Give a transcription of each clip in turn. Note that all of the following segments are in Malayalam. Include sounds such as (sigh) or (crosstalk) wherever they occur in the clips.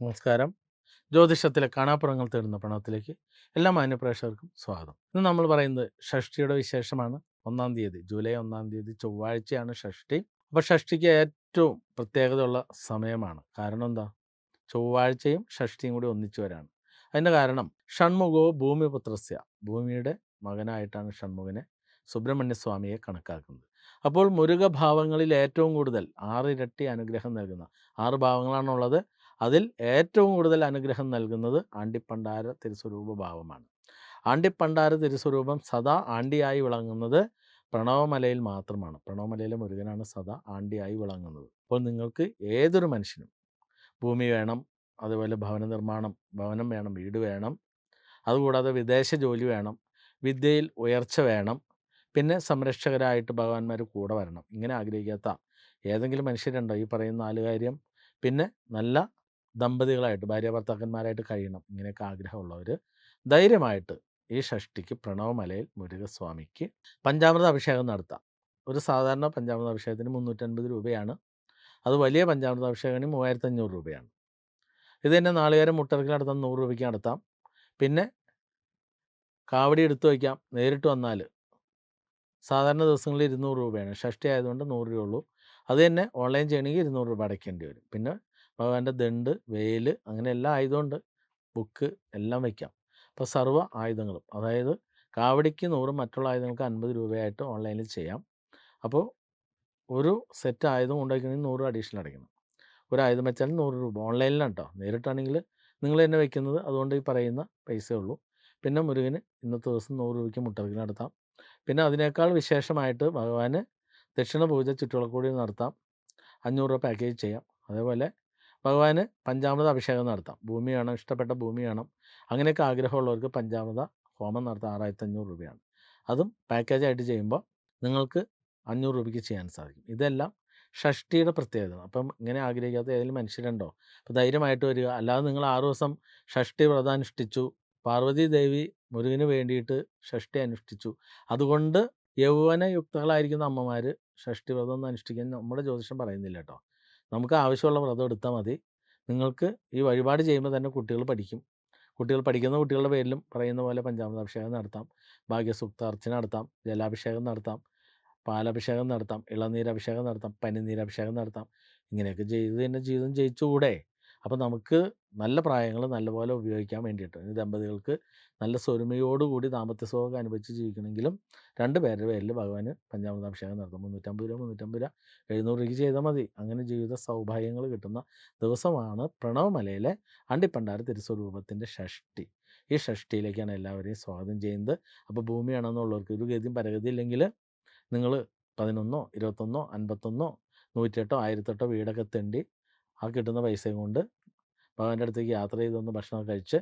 നമസ്കാരം. ജ്യോതിഷത്തിലെ കാണാപ്പുറങ്ങൾ തേടുന്ന പണത്തിലേക്ക് എല്ലാ മാന്യപ്രേക്ഷകർക്കും സ്വാഗതം. ഇന്ന് നമ്മൾ പറയുന്നത് ഷഷ്ടിയുടെ വിശേഷമാണ്. ഒന്നാം തീയതി ജൂലൈ ഒന്നാം തീയതി ചൊവ്വാഴ്ചയാണ് ഷഷ്ടി അപ്പോൾ ഷഷ്ടിക്ക് ഏറ്റവും പ്രത്യേകതയുള്ള സമയമാണ്. കാരണം എന്താ? ചൊവ്വാഴ്ചയും ഷഷ്ടിയും കൂടി ഒന്നിച്ചു വരാണ്. അതിന്റെ കാരണം ഷൺമുഖോ ഭൂമിപുത്രസ്യ. ഭൂമിയുടെ മകനായിട്ടാണ് ഷൺമുഖനെ സുബ്രഹ്മണ്യസ്വാമിയെ കണക്കാക്കുന്നത്. അപ്പോൾ മുരുകഭാവങ്ങളിൽ ഏറ്റവും കൂടുതൽ ആറിരട്ടി അനുഗ്രഹം നൽകുന്ന ആറ് ഭാവങ്ങളാണുള്ളത്. അതിൽ ഏറ്റവും കൂടുതൽ അനുഗ്രഹം നൽകുന്നത് ആണ്ടിപ്പണ്ടാര തിരുസ്വരൂപ ഭാവമാണ്. ആണ്ടിപ്പണ്ടാര തിരുസ്വരൂപം സദാ ആണ്ടിയായി വിളങ്ങുന്നത് പ്രണവമലയിൽ മാത്രമാണ്. പ്രണവമലയിലെ മുരുകനാണ് സദാ ആണ്ടിയായി വിളങ്ങുന്നത്. അപ്പോൾ നിങ്ങൾക്ക് ഏതൊരു മനുഷ്യനും ഭൂമി വേണം അതുപോലെ ഭവന നിർമ്മാണം ഭവനം വേണം വീട് വേണം അതുകൂടാതെ വിദേശ ജോലി വേണം വിദ്യയിൽ ഉയർച്ച വേണം പിന്നെ സംരക്ഷകരായിട്ട് ഭഗവാന്മാർ കൂടെ വരണം. ഇങ്ങനെ ആഗ്രഹിക്കാത്ത ഏതെങ്കിലും മനുഷ്യരുണ്ടോ ഈ പറയുന്ന നാല് കാര്യം? പിന്നെ നല്ല ദമ്പതികളായിട്ട് ഭാര്യ ഭർത്താക്കന്മാരായിട്ട് കഴിയണം. ഇങ്ങനെയൊക്കെ ആഗ്രഹമുള്ളവർ ധൈര്യമായിട്ട് ഈ ഷഷ്ടിക്ക് പ്രണവമലയിൽ മുരുകസ്വാമിക്ക് പഞ്ചാമൃത അഭിഷേകം നടത്താം. ഒരു സാധാരണ പഞ്ചാമൃത അഭിഷേകത്തിന് മുന്നൂറ്റൻപത് രൂപയാണ്. അത് വലിയ പഞ്ചാമൃത അഭിഷേകത്തിന് മൂവായിരത്തി അഞ്ഞൂറ് രൂപയാണ്. ഇത് തന്നെ നാളികേരം മുട്ടറക്കിൽ നടത്താം നൂറ് രൂപയ്ക്ക് നടത്താം. പിന്നെ കാവടി എടുത്തു വയ്ക്കാം നേരിട്ട് വന്നാൽ സാധാരണ ദിവസങ്ങളിൽ ഇരുന്നൂറ് രൂപയാണ്. ഷഷ്ടി ആയതുകൊണ്ട് നൂറ് രൂപ ഉള്ളൂ അത് തന്നെ ഓൺലൈൻ ചെയ്യണമെങ്കിൽ ഇരുന്നൂറ് രൂപ അടയ്ക്കേണ്ടി വരും. പിന്നെ ഭഗവാന്റെ ദണ്ട് വേൽ അങ്ങനെ എല്ലാ ആയുധമുണ്ട് ബുക്ക് എല്ലാം വയ്ക്കാം അപ്പോൾ സർവ ആയുധങ്ങളും അതായത് കാവടിക്ക് നൂറും മറ്റുള്ള ആയുധങ്ങൾക്ക് അൻപത് രൂപയായിട്ട് ഓൺലൈനിൽ ചെയ്യാം. അപ്പോൾ ഒരു സെറ്റ് ആയുധം കൊണ്ടുവയ്ക്കണമെങ്കിൽ നൂറ് അഡീഷണൽ അടയ്ക്കണം. ഒരു ആയുധം വെച്ചാൽ നൂറ് രൂപ. ഓൺലൈനിലാണ് കേട്ടോ നേരിട്ടാണെങ്കിൽ നിങ്ങൾ തന്നെ വയ്ക്കുന്നത് അതുകൊണ്ട് ഈ പറയുന്ന പൈസയേ ഉള്ളൂ. പിന്നെ മുരുകന് ഇന്നത്തെ ദിവസം നൂറ് രൂപയ്ക്ക് മുട്ടറക്കിൽ നടത്താം. പിന്നെ അതിനേക്കാൾ വിശേഷമായിട്ട് ഭഗവാന് ദക്ഷിണ പൂജ ചുറ്റുവിളക്കൂടി നടത്താം. അഞ്ഞൂറ് രൂപ പാക്കേജ് ചെയ്യാം. അതേപോലെ ഭഗവാന് പഞ്ചാമൃത അഭിഷേകം നടത്താം. ഭൂമി വേണം ഇഷ്ടപ്പെട്ട ഭൂമി വേണം. അങ്ങനെയൊക്കെ ആഗ്രഹമുള്ളവർക്ക് പഞ്ചാമൃത ഹോമം നടത്താം ആറായിരത്തി അഞ്ഞൂറ് രൂപയാണ്. അതും പാക്കേജായിട്ട് ചെയ്യുമ്പോൾ നിങ്ങൾക്ക് അഞ്ഞൂറ് രൂപയ്ക്ക് ചെയ്യാൻ സാധിക്കും. ഇതെല്ലാം ഷഷ്ടിയുടെ പ്രത്യേകത അപ്പം ഇങ്ങനെ ആഗ്രഹിക്കാത്ത ഏതെങ്കിലും മനുഷ്യരുണ്ടോ? അപ്പോൾ ധൈര്യമായിട്ട് വരിക. അല്ലാതെ നിങ്ങൾ ആറു ദിവസം ഷഷ്ടി വ്രതം അനുഷ്ഠിച്ചു. പാർവതി ദേവി മുരുകന് വേണ്ടിയിട്ട് ഷഷ്ടി അനുഷ്ഠിച്ചു. അതുകൊണ്ട് യൗവനയുക്തകളായിരിക്കുന്ന അമ്മമാർ ഷഷ്ടി വ്രതം ഒന്നും അനുഷ്ഠിക്കാൻ നമ്മുടെ ജ്യോതിഷം പറയുന്നില്ല കേട്ടോ. നമുക്ക് ആവശ്യമുള്ള വ്രതം എടുത്താൽ മതി. നിങ്ങൾക്ക് ഈ വഴിപാട് ചെയ്യുമ്പോൾ തന്നെ കുട്ടികൾ പഠിക്കും. കുട്ടികൾ പഠിക്കുന്ന കുട്ടികളുടെ പേരിലും പറയുന്ന പോലെ പഞ്ചാമൃതാഭിഷേകം നടത്താം. ഭാഗ്യസുക്ത അർച്ചന നടത്താം. ജലാഭിഷേകം നടത്താം. പാലഭിഷേകം നടത്താം. ഇളനീരഭിഷേകം നടത്താം. പനിനീരഭിഷേകം നടത്താം. ഇങ്ങനെയൊക്കെ ചെയ്ത് തന്നെ ജീവിതം ജയിച്ചുകൂടെ? അപ്പോൾ നമുക്ക് നല്ല പ്രായങ്ങൾ നല്ലപോലെ ഉപയോഗിക്കാൻ വേണ്ടിയിട്ട് ഈ ദമ്പതികൾക്ക് നല്ല സ്വരുമയോടുകൂടി ദാമ്പത്യ സുഖമൊക്കെ അനുഭവിച്ച് ജീവിക്കണമെങ്കിലും രണ്ട് പേരുടെ പേരിൽ ഭഗവാന് പഞ്ചാമൃതാഭിഷേകം നടത്തും. മുന്നൂറ്റമ്പത് രൂപ മുന്നൂറ്റമ്പത് രൂപ എഴുന്നൂറ് രൂപയ്ക്ക് ചെയ്താൽ മതി. അങ്ങനെ ജീവിത സൗഭാഗ്യങ്ങൾ കിട്ടുന്ന ദിവസമാണ് പ്രണവമലയിലെ അണ്ടിപ്പണ്ടാര തിരുസ്വരൂപത്തിന്റെ ഷഷ്ടി. ഈ ഷഷ്ടിയിലേക്കാണ് എല്ലാവരെയും സ്വാഗതം ചെയ്യുന്നത്. അപ്പോൾ ഭൂമിയാണെന്നുള്ളവർക്ക് ഒരു ഗതിയും പരഗതി ഇല്ലെങ്കിൽ നിങ്ങൾ പതിനൊന്നോ ഇരുപത്തൊന്നോ അൻപത്തൊന്നോ നൂറ്റെട്ടോ ആയിരത്തെട്ടോ വീടൊക്കെ തെണ്ടി കിട്ടുന്ന പൈസയും കൊണ്ട് ഭഗവാന്റെ അടുത്തേക്ക് യാത്ര ചെയ്തൊന്ന് ഭക്ഷണം കഴിച്ച്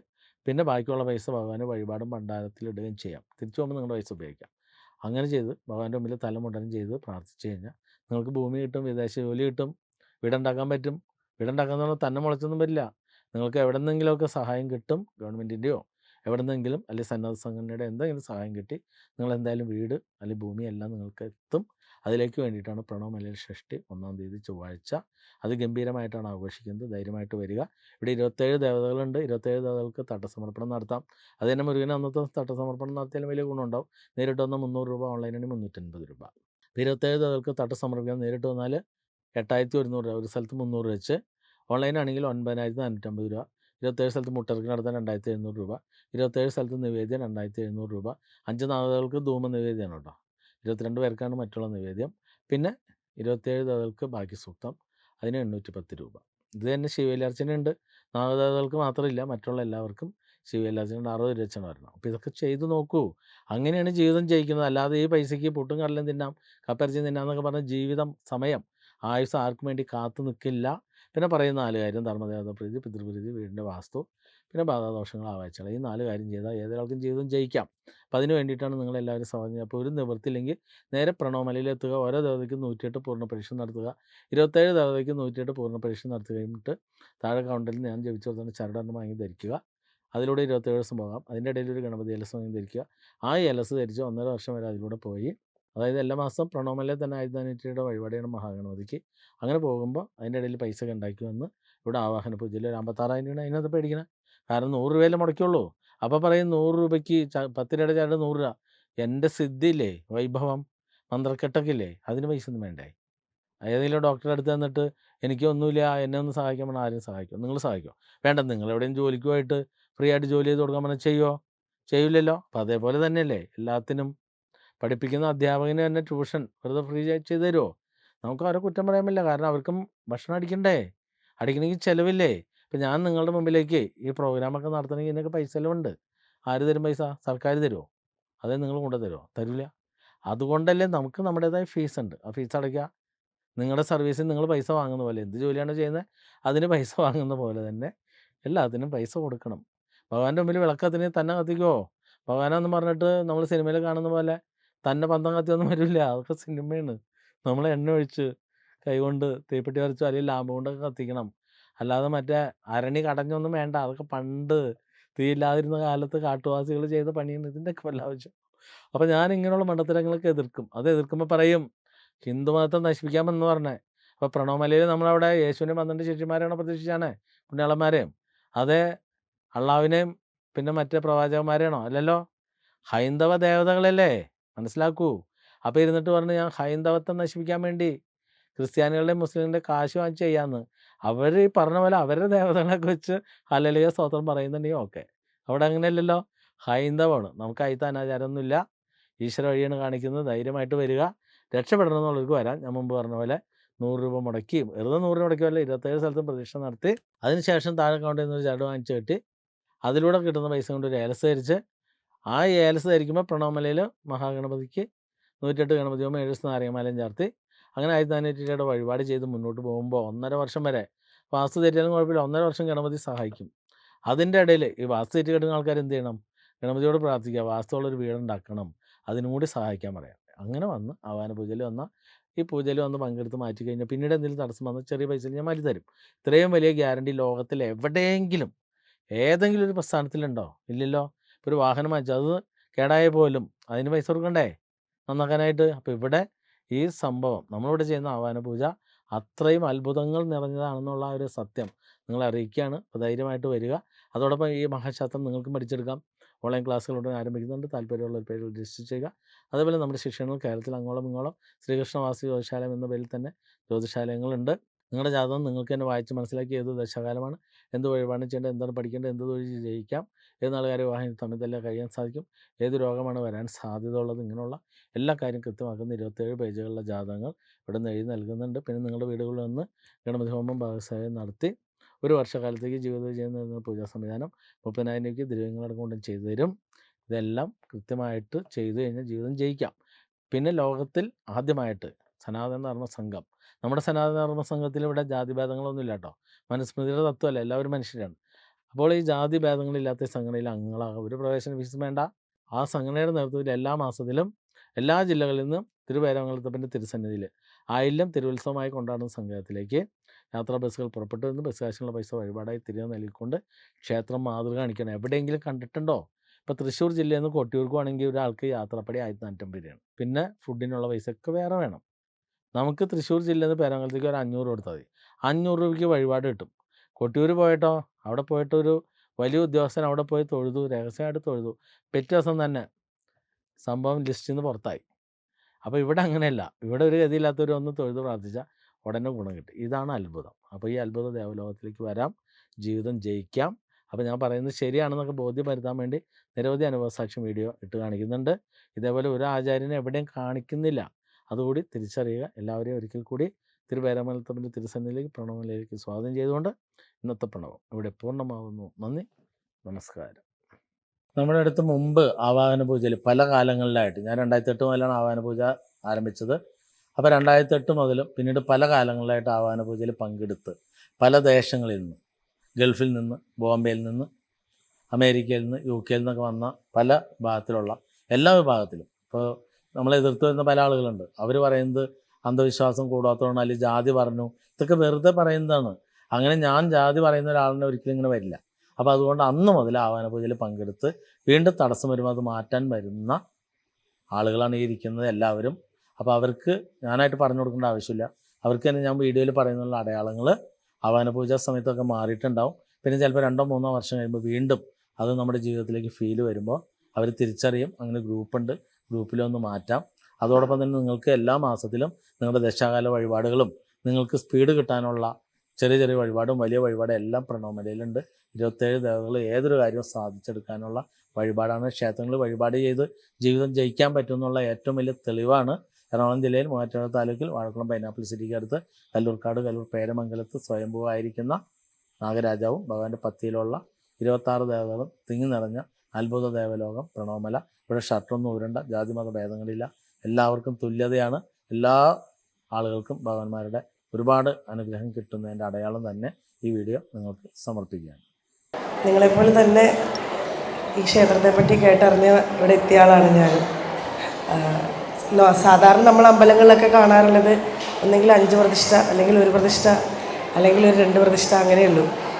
പിന്നെ ബാക്കിയുള്ള പൈസ ഭഗവാന് വഴിപാടും ഭണ്ഡാരത്തിൽ ഇടുകയും ചെയ്യാം. തിരിച്ചു പോകുമ്പോൾ നിങ്ങളുടെ പൈസ ഉപയോഗിക്കാം. അങ്ങനെ ചെയ്ത് ഭഗവാന്റെ മുമ്പിൽ തലമുണ്ടനം ചെയ്ത് പ്രാർത്ഥിച്ചു കഴിഞ്ഞാൽ നിങ്ങൾക്ക് ഭൂമി കിട്ടും വിദേശ ജോലി കിട്ടും വീടുണ്ടാക്കാൻ പറ്റും. വീടുണ്ടാക്കാന്ന് പറഞ്ഞാൽ തന്നെ മുളച്ചൊന്നും വരില്ല. നിങ്ങൾക്ക് എവിടെ നിന്നെങ്കിലുമൊക്കെ സഹായം കിട്ടും ഗവൺമെന്റിന്റെയോ എവിടെ നിന്നെങ്കിലും അല്ലെങ്കിൽ സന്നദ്ധ സംഘടനയുടെ എന്തെങ്കിലും സഹായം കിട്ടി നിങ്ങൾ എന്തായാലും വീട് അല്ലെങ്കിൽ ഭൂമി എല്ലാം നിങ്ങൾക്ക് എത്തും. അതിലേക്ക് വേണ്ടിയിട്ടാണ് പ്രണവ് മലയിൽ ഷഷ്ടി ഒന്നാം തീയതി ചൊവ്വാഴ്ച. അത് ഗംഭീരമായിട്ടാണ് ആഘോഷിക്കുന്നത്. ധൈര്യമായിട്ട് വരിക. ഇവിടെ ഇരുപത്തേഴ് ദേവതകളുണ്ട്. ഇരുപത്തേഴ് ദേവതകൾക്ക് തട്ടസമർപ്പണം നടത്താം. അത് തന്നെ മുരുകന് അന്നത്തെ തട്ടസമർപ്പണം നടത്തിയാലും വലിയ ഗുണമുണ്ടാവും. നേരിട്ട് വന്നാൽ മുന്നൂറ് രൂപ ഓൺലൈനാണെങ്കിൽ മുന്നൂറ്റൻപത് രൂപ. ഇരുപത്തേഴ് ദേവതകൾക്ക് തട്ടസമർപ്പിക്കാൻ നേരിട്ട് വന്നാൽ എട്ടായിരത്തി ഒരുന്നൂറ് രൂപ. ഒരു സ്ഥലത്ത് മുന്നൂറ് വെച്ച് ഓൺലൈനാണെങ്കിൽ ഒൻപതിനായിരത്തി നാനൂറ്റമ്പത് രൂപ. ഇരുപത്തേഴ് സ്ഥലത്ത് മുട്ടർക്ക് നടത്താൻ രണ്ടായിരത്തി എഴുന്നൂറ് രൂപ. ഇരുപത്തേഴ് സ്ഥലത്ത് നിവേദ്യം രണ്ടായിരത്തി എഴുന്നൂറ് രൂപ. അഞ്ച് നാളുകൾക്ക് ധൂമ നിവേദ്യമാണ് കേട്ടോ. ഇരുപത്തിരണ്ട് പേർക്കാണ് മറ്റുള്ള നിവേദ്യം. പിന്നെ ഇരുപത്തേഴ് ദേവതകൾക്ക് ബാക്കി സൂക്തം അതിന് എണ്ണൂറ്റി പത്ത് രൂപ. ഇത് തന്നെ ശിവയിലർച്ചനയുണ്ട് നാഗദേവതകൾക്ക് മാത്രമില്ല മറ്റുള്ള എല്ലാവർക്കും ശിവയിലർച്ചന അറുപത് രൂപ വരണം. അപ്പോൾ ഇതൊക്കെ ചെയ്തു നോക്കൂ. അങ്ങനെയാണ് ജീവിതം ജയിക്കുന്നത്. അല്ലാതെ ഈ പൈസയ്ക്ക് പുട്ടും കടലും തിന്നാം കപ്പരച്ചും തിന്നാം എന്നൊക്കെ പറഞ്ഞ ജീവിതം സമയം ആയുസ് ആർക്കും വേണ്ടി കാത്തു നിൽക്കില്ല. പിന്നെ പറയുന്ന നാല് കാര്യം. ധർമ്മദേവത പ്രീതി പിതൃപ്രീതി വീടിന്റെ വാസ്തു പിന്നെ ബാധാദോഷങ്ങൾ ആവാഴ്ചകൾ ഈ നാല് കാര്യം ചെയ്താൽ ഏതൊരാൾക്കും ജീവിതം ജയിക്കാം. അപ്പോൾ അതിന് വേണ്ടിയിട്ടാണ് നിങ്ങളെല്ലാവരും സമയം അപ്പോൾ ഒരു നിവൃത്തിയില്ലെങ്കിൽ നേരെ പ്രണവമലയിലെത്തുക. ഓരോ ദേവതയ്ക്കും നൂറ്റിയെട്ട് പൂർണ പരീക്ഷ നടത്തുക. ഇരുപത്തേഴ് ദേവതയ്ക്ക് നൂറ്റിയെട്ട് പൂർണ പരീക്ഷ നടത്തി കഴിഞ്ഞിട്ട് താഴെ കൗണ്ടറിൽ ഞാൻ ജപിച്ചു കൊടുത്ത ചരടൊന്ന് വാങ്ങി ധരിക്കുക. അതിലൂടെ ഇരുപത്തേഴ് ദിവസം പോകാം. അതിന്റെ ഇടയിൽ ഒരു ഗണപതി എലസ് വാങ്ങി ധരിക്കുക. ആ എലസ് ധരിച്ച് ഒന്നര വർഷം വരെ അതിലൂടെ പോയി. അതായത് എല്ലാ മാസം പ്രണോമല്ലെ തന്നെ ആയുധാനിറ്റിയുടെ വഴിപാടിയാണ് മഹാഗണപതിക്ക്. അങ്ങനെ പോകുമ്പോൾ അതിന്റെ ഇടയിൽ പൈസ ഒക്കെ ഉണ്ടാക്കി വന്ന് ഇവിടെ ആവാഹന പൂജയിൽ ഒരു അമ്പത്താറായിരം രൂപ അതിനകത്ത് പേടിക്കണം. കാരണം നൂറ് രൂപയല്ലേ മുടക്കുള്ളൂ അപ്പോൾ പറയും നൂറ് രൂപയ്ക്ക് പത്ത് രൂപയുടെ ചാട് നൂറ് രൂപ. എന്റെ സിദ്ധിയില്ലേ വൈഭവം മന്ത്രക്കെട്ടക്കില്ലേ അതിന് പൈസ ഒന്നും വേണ്ടേ? ഏതെങ്കിലും ഡോക്ടറെ അടുത്ത് തന്നിട്ട് എനിക്കൊന്നുമില്ല എന്നെ ഒന്ന് സഹായിക്കാൻ പറഞ്ഞാൽ ആരും സഹായിക്കും? നിങ്ങൾ സഹായിക്കും? വേണ്ട നിങ്ങൾ എവിടെയും ജോലിക്കുമായിട്ട് ഫ്രീ ആയിട്ട് ജോലി ചെയ്ത് കൊടുക്കാൻ പറഞ്ഞാൽ ചെയ്യുമോ ചെയ്യില്ലല്ലോ. അപ്പോൾ അതേപോലെ തന്നെയല്ലേ എല്ലാത്തിനും പഠിപ്പിക്കുന്ന അധ്യാപകന് തന്നെ ട്യൂഷൻ വെറുതെ ഫ്രീ ചെയ്ത് തരുമോ നമുക്ക് അവരെ കുറ്റം പറയാൻ പറ്റില്ല കാരണം അവർക്കും ഭക്ഷണം അടിക്കണ്ടേ? അടിക്കണമെങ്കിൽ ചിലവില്ലേ? ഇപ്പം ഞാൻ നിങ്ങളുടെ മുമ്പിലേക്ക് ഈ പ്രോഗ്രാമൊക്കെ നടത്തണമെങ്കിൽ ഇതിനൊക്കെ പൈസ ചിലവുണ്ട്. ആര് തരും പൈസ? സർക്കാർ തരുമോ അതേ നിങ്ങൾ കൊണ്ടു തരുമോ തരില്ല അതുകൊണ്ടല്ലേ നമുക്ക് നമ്മുടേതായ ഫീസ് ഉണ്ട്. ആ ഫീസ് അടയ്ക്കുക നിങ്ങളുടെ സർവീസിൽ നിങ്ങൾ പൈസ വാങ്ങുന്ന പോലെ. എന്ത് ജോലിയാണ് ചെയ്യുന്നത്? അതിന് പൈസ (laughs) വാങ്ങുന്ന പോലെ തന്നെ എല്ലാത്തിനും പൈസ കൊടുക്കണം. ഭഗവാന്റെ മുമ്പിൽ വിളക്കത്തിന് തന്നെ കത്തിക്കുമോ ഭഗവാനെന്ന് പറഞ്ഞിട്ട് നമ്മൾ സിനിമയിൽ കാണുന്ന പോലെ തന്നെ പന്തം കത്തിയൊന്നും വരില്ല. അതൊക്കെ സിനിമയാണ്. നമ്മൾ എണ്ണ ഒഴിച്ച് കൈകൊണ്ട് തീപ്പെട്ടി വരച്ചോ അല്ലെങ്കിൽ ലാമ്പ് കൊണ്ടൊക്കെ കത്തിക്കണം. അല്ലാതെ മറ്റേ അരണി കടഞ്ഞൊന്നും വേണ്ട. അതൊക്കെ പണ്ട് തീയില്ലാതിരുന്ന കാലത്ത് കാട്ടുവാസികൾ ചെയ്ത പണിയാണ്. ഇതിന്റെയൊക്കെ വല്ല ആവശ്യം. അപ്പോൾ ഞാൻ ഇങ്ങനെയുള്ള മണ്ഡത്തരങ്ങളൊക്കെ എതിർക്കും. അത് എതിർക്കുമ്പോൾ പറയും ഹിന്ദു മതത്തെ നശിപ്പിക്കാമെന്ന് പറഞ്ഞേ. അപ്പോൾ പ്രണവമലയിൽ നമ്മളവിടെ യേശുവിനെ പന്ത്രണ്ട് ശിഷ്യന്മാരെയാണ് പ്രതീക്ഷിച്ചാണേ പുണ്യാളന്മാരെയും. അതേ അള്ളാവിനെയും പിന്നെ മറ്റേ പ്രവാചകന്മാരെയാണോ? അല്ലല്ലോ? ഹൈന്ദവ ദേവതകളല്ലേ മനസ്സിലാക്കൂ. അപ്പോൾ ഇരുന്നിട്ട് പറഞ്ഞു ഞാൻ ഹൈന്ദവത്വം നശിപ്പിക്കാൻ വേണ്ടി ക്രിസ്ത്യാനികളുടെയും മുസ്ലിങ്ങളുടെ കാശ് വാങ്ങിച്ച് ചെയ്യാമെന്ന് അവർ ഈ പറഞ്ഞ പോലെ അവരുടെ ദേവതകളൊക്കെ വെച്ച് ഹലലിയ സ്തോത്രം പറയുന്നുണ്ടെങ്കിൽ ഓക്കെ. അവിടെ അങ്ങനെയല്ലല്ലോ. ഹൈന്ദവമാണ്. നമുക്ക് അയിത്ത അനാചാരമൊന്നുമില്ല. ഈശ്വര വഴിയാണ് കാണിക്കുന്നത്. ധൈര്യമായിട്ട് വരിക. രക്ഷപ്പെടണം എന്നുള്ളവർക്ക് വരാം. ഞാൻ മുമ്പ് പറഞ്ഞ പോലെ നൂറ് രൂപ മുടക്കി വെറുതെ നൂറ് രൂപ മുടക്കിയല്ല ഇരുപത്തേഴ് സ്ഥലത്തും പ്രതീക്ഷ നടത്തി അതിനുശേഷം താഴെ അക്കൗണ്ടിൽ നിന്ന് ഒരു ചരട് വാങ്ങിച്ച് കെട്ടി അതിലൂടെ കിട്ടുന്ന പൈസ കൊണ്ട് ഒരു ഏലസ് ധരിച്ച് ആ ഏലസ് ധരിക്കുമ്പോൾ പ്രണവമലയിൽ മഹാഗണപതിക്ക് നൂറ്റെട്ട് ഗണപതി ഹോമം ഏഴ് നാരങ്ങമാലയും ചേർത്തി. അങ്ങനെ ആയിരത്തി നാനൂറ്റി വഴിപാട് ചെയ്ത് മുന്നോട്ട് പോകുമ്പോൾ ഒന്നര വർഷം വരെ വാസ്തു തെറ്റിയാലും കുഴപ്പമില്ല. ഒന്നര വർഷം ഗണപതി സഹായിക്കും. അതിന്റെ ഇടയിൽ ഈ വാസ്തു തെറ്റി കിട്ടുന്ന ആൾക്കാർ എന്ത് ചെയ്യണം? ഗണപതിയോട് പ്രാർത്ഥിക്കുക. വാസ്തുള്ളൊരു വീടുണ്ടാക്കണം. അതിനും കൂടി സഹായിക്കാൻ പറയാം. അങ്ങനെ വന്ന് ആവാന പൂജയിൽ വന്ന ഈ പൂജയിൽ വന്ന് പങ്കെടുത്ത് മാറ്റി കഴിഞ്ഞാൽ പിന്നീട് എന്തെങ്കിലും തടസ്സം വന്നാൽ ചെറിയ പൈസ ഞാൻ മാറ്റി തരും. ഇത്രയും വലിയ ഗ്യാരണ്ടി ലോകത്തിൽ എവിടെയെങ്കിലും ഏതെങ്കിലും ഒരു പ്രസ്ഥാനത്തിലുണ്ടോ? ഇല്ലല്ലോ? ഇപ്പോൾ ഒരു വാഹനം വാങ്ങിച്ചു അത് കേടായ പോലും അതിന് പൈസ കൊടുക്കണ്ടേ? നന്നാക്കാനായിട്ട്. അപ്പോൾ ഇവിടെ ഈ സംഭവം നമ്മളിവിടെ ചെയ്യുന്ന ആവാന പൂജ അത്രയും അത്ഭുതങ്ങൾ നിറഞ്ഞതാണെന്നുള്ള ഒരു സത്യം നിങ്ങളെ അറിയിക്കുകയാണ്. അപ്പോൾ ധൈര്യമായിട്ട് വരിക. അതോടൊപ്പം ഈ മഹാശാസ്ത്രം നിങ്ങൾക്കും പഠിച്ചെടുക്കാം. ഓൺലൈൻ ക്ലാസ്സുകൾ ഉടൻ ആരംഭിക്കുന്നുണ്ട്. താല്പര്യമുള്ള ഒരു പേര് രജിസ്റ്റർ ചെയ്യുക. അതേപോലെ നമ്മുടെ ശിക്ഷണങ്ങൾ കേരളത്തിൽ അങ്ങോളം ഇങ്ങോളം ശ്രീകൃഷ്ണവാസി ജ്യോതിശാലയം എന്ന പേരിൽ തന്നെ ജ്യോതിശാലയങ്ങളുണ്ട്. നിങ്ങളുടെ ജാതകം നിങ്ങൾക്ക് തന്നെ വായിച്ച് മനസ്സിലാക്കി ഏത് ദശകാലമാണ് എന്ത് വഴിപാട് ചെയ്യേണ്ടത് എന്താണ് പഠിക്കേണ്ടത് എന്ത് തൊഴിൽ ജയിക്കാം ഏത് നാളുകാരെ വിവാഹം തമ്മിലെല്ലാം കഴിയാൻ സാധിക്കും ഏത് രോഗമാണ് വരാൻ സാധ്യത ഉള്ളത് ഇങ്ങനെയുള്ള എല്ലാ കാര്യം കൃത്യമാക്കുന്ന ഇരുപത്തേഴ് പേജുകളിലെ ജാതകങ്ങൾ ഇവിടെ നിന്ന് എഴുതി നൽകുന്നുണ്ട്. പിന്നെ നിങ്ങളുടെ വീടുകളിൽ നിന്ന് ഗണപതി ഹോമം ഭാഗസായ നടത്തി ഒരു വർഷക്കാലത്തേക്ക് ജീവിത ചെയ്യുന്ന പൂജാ സംവിധാനം മുപ്പതിനായിരം രൂപയ്ക്ക് ദ്രവ്യങ്ങളടക്കം കൊണ്ടും ചെയ്തു തരും. ഇതെല്ലാം കൃത്യമായിട്ട് ചെയ്തു കഴിഞ്ഞാൽ ജീവിതം ജയിക്കാം. പിന്നെ ലോകത്തിൽ ആദ്യമായിട്ട് സനാതന ധർമ്മ സംഘം. നമ്മുടെ സനാതന ധർമ്മ സംഘത്തിൽ ഇവിടെ ജാതിഭേദങ്ങളൊന്നും ഇല്ല കേട്ടോ മനുസ്മൃതിയുടെ തത്വമല്ല? എല്ലാവരും മനുഷ്യരാണ്. അപ്പോൾ ഈ ജാതി ഭേദങ്ങളില്ലാത്ത സംഘടനയിൽ അംഗങ്ങളാകാം ഒരു പ്രവേശന ഫീസ് വേണ്ട. ആ സംഘടനയുടെ നേതൃത്വത്തിൽ എല്ലാ മാസത്തിലും എല്ലാ ജില്ലകളിൽ നിന്നും തിരുവേരമംഗലത്തപ്പന്റെ തിരുസന്നിധിയിൽ ആയില്ലം തിരുവുത്സവമായി കൊണ്ടാടുന്ന സംഘത്തിലേക്ക് യാത്രാ ബസ്സുകൾ പുറപ്പെട്ടു. നിന്ന് ബസ് കാശിനുള്ള പൈസ വഴിപാടായി തിരികെ നൽകിക്കൊണ്ട് ക്ഷേത്രം മാതൃക കാണിക്കണം എവിടെയെങ്കിലും കണ്ടിട്ടുണ്ടോ? ഇപ്പോൾ തൃശ്ശൂർ ജില്ലയിൽ നിന്ന് കൊട്ടിയൂർക്കുവാണെങ്കിൽ ഒരാൾക്ക് യാത്രാപ്പടി ആയിരത്തി നാനൂറ്റമ്പത് രൂപയാണ്. പിന്നെ ഫുഡിനുള്ള പൈസ ഒക്കെ വേറെ വേണം. നമുക്ക് തൃശ്ശൂർ ജില്ലയിൽ നിന്ന് പേരങ്ങലത്തേക്ക് ഒരു അഞ്ഞൂറ് കൊടുത്താൽ മതി. അഞ്ഞൂറ് രൂപയ്ക്ക് വഴിപാട് കിട്ടും. കൊട്ടിയൂർ പോയിട്ടോ അവിടെ പോയിട്ട് ഒരു വലിയ ഉദ്യോഗസ്ഥൻ അവിടെ പോയി തൊഴുതു രഹസ്യമായിട്ട് തൊഴുതു. പിറ്റേ ദിവസം തന്നെ സംഭവം ലിസ്റ്റിൽ നിന്ന് പുറത്തായി. അപ്പോൾ ഇവിടെ അങ്ങനെയല്ല. ഇവിടെ ഒരു ഗതിയില്ലാത്തവരൊന്ന് തൊഴുതു പ്രാർത്ഥിച്ചാൽ ഉടനെ ഗുണം കിട്ടും. ഇതാണ് അത്ഭുതം. അപ്പോൾ ഈ അത്ഭുത ദേവലോകത്തിലേക്ക് വരാം. ജീവിതം ജയിക്കാം. അപ്പോൾ ഞാൻ പറയുന്നത് ശരിയാണെന്നൊക്കെ ബോധ്യം വരുത്താൻ വേണ്ടി നിരവധി അനുഭവസാക്ഷ്യം വീഡിയോ ഇട്ട് കാണിക്കുന്നുണ്ട്. ഇതേപോലെ ഒരു ആചാര്യനെ എവിടെയും കാണിക്കുന്നില്ല. അതുകൂടി തിരിച്ചറിയുക. എല്ലാവരെയും ഒരിക്കൽ കൂടി തിരുവേരമലത്തപ്പന്റെ തിരുസന്നിധിയിലേക്ക് പ്രണവങ്ങളിലേക്ക് സ്വാഗതം ചെയ്തുകൊണ്ട് ഇന്നത്തെ പ്രണവം ഇവിടെ പൂർണമാകുന്നു നന്ദി. നമസ്കാരം. നമ്മുടെ അടുത്ത് മുമ്പ് ആവാഹന പൂജയിൽ പല കാലങ്ങളിലായിട്ട് ഞാൻ രണ്ടായിരത്തി എട്ട് മുതലാണ് ആവാഹന പൂജ ആരംഭിച്ചത്. അപ്പോൾ രണ്ടായിരത്തി എട്ട് മുതലും പിന്നീട് പല കാലങ്ങളിലായിട്ട് ആവാഹന പൂജയിൽ പങ്കെടുത്ത് പല ദേശങ്ങളിൽ നിന്ന് ഗൾഫിൽ നിന്ന് ബോംബെയിൽ നിന്ന് അമേരിക്കയിൽ നിന്ന് യു കെയിൽ നിന്നൊക്കെ വന്ന പല ഭാഗത്തിലുള്ള എല്ലാ വിഭാഗത്തിലും. ഇപ്പോൾ നമ്മളെ എതിർത്ത് വരുന്ന പല ആളുകളുണ്ട്. അവർ പറയുന്നത് അന്ധവിശ്വാസം കൂടാത്തതുകൊണ്ട് അല്ലെങ്കിൽ ജാതി പറഞ്ഞു. ഇതൊക്കെ വെറുതെ പറയുന്നതാണ്. അങ്ങനെ ഞാൻ ജാതി പറയുന്ന ഒരാളിനെ ഒരിക്കലും ഇങ്ങനെ വരില്ല. അപ്പോൾ അതുകൊണ്ട് അന്ന് മുതൽ ആവാന പൂജയിൽ പങ്കെടുത്ത് വീണ്ടും തടസ്സം വരുമ്പോൾ അത് മാറ്റാൻ വരുന്ന ആളുകളാണ് ഈ ഇരിക്കുന്നത് എല്ലാവരും. അപ്പോൾ അവർക്ക് ഞാനായിട്ട് പറഞ്ഞു കൊടുക്കേണ്ട ആവശ്യമില്ല. അവർക്ക് തന്നെ ഞാൻ വീഡിയോയിൽ പറയുന്നുള്ള അടയാളങ്ങൾ ആവാന പൂജ സമയത്തൊക്കെ മാറിയിട്ടുണ്ടാവും. പിന്നെ ചിലപ്പോൾ രണ്ടോ മൂന്നോ വർഷം കഴിയുമ്പോൾ വീണ്ടും അത് നമ്മുടെ ജീവിതത്തിലേക്ക് ഫീൽ വരുമ്പോൾ അവർ തിരിച്ചറിയും. അങ്ങനെ ഗ്രൂപ്പുണ്ട് ഗ്രൂപ്പിലൊന്ന് മാറ്റാം. അതോടൊപ്പം തന്നെ നിങ്ങൾക്ക് എല്ലാ മാസത്തിലും നിങ്ങളുടെ ദശാകാല വഴിപാടുകളും നിങ്ങൾക്ക് സ്പീഡ് കിട്ടാനുള്ള ചെറിയ ചെറിയ വഴിപാടും വലിയ വഴിപാടും എല്ലാം പ്രണവമലയിലുണ്ട് ഇരുപത്തേഴ് ദേവതകൾ ഏതൊരു കാര്യവും സാധിച്ചെടുക്കാനുള്ള വഴിപാടാണ്. ക്ഷേത്രങ്ങളിൽ വഴിപാട് ചെയ്ത് ജീവിതം ജയിക്കാൻ പറ്റുമെന്നുള്ള ഏറ്റവും വലിയ തെളിവാണ് എറണാകുളം ജില്ലയിൽ മൂവാറ്റുപുഴ താലൂക്കിൽ വാഴക്കുളം പൈനാപ്പിൾ സിറ്റിക്ക് അടുത്ത് കല്ലൂർക്കാട് കല്ലൂർ പേരമംഗലത്ത് സ്വയംഭൂവായിരിക്കുന്ന നാഗരാജാവും ഭഗവാന്റെ പത്തിയിലുള്ള ഇരുപത്താറ് ദേവതകളും തിങ്ങി നിറഞ്ഞ അത്ഭുത ദേവലോകം പ്രണവമല. ഇവിടെ ഷർട്ടൊന്നും ഉരുണ്ട ജാതിമത ഭേദങ്ങളില്ല. എല്ലാവർക്കും തുല്യതയാണ്. എല്ലാ ആളുകൾക്കും ഭഗവാന്മാരുടെ ഒരുപാട് അനുഗ്രഹം കിട്ടുന്നതിന്റെ അടയാളം തന്നെ ഈ വീഡിയോ നിങ്ങൾക്ക് സമർപ്പിക്കുകയാണ്. നിങ്ങളെപ്പോലെ തന്നെ ഈ ക്ഷേത്രത്തെ പറ്റി കേട്ടറിഞ്ഞ് ഇവിടെ എത്തിയ ആളാണ് ഞാൻ. സാധാരണ നമ്മൾ അമ്പലങ്ങളിലൊക്കെ കാണാറുള്ളത് ഒന്നെങ്കിൽ അഞ്ച് പ്രതിഷ്ഠ അല്ലെങ്കിൽ ഒരു പ്രതിഷ്ഠ അല്ലെങ്കിൽ ഒരു രണ്ട് പ്രതിഷ്ഠ അങ്ങനെയുള്ളൂ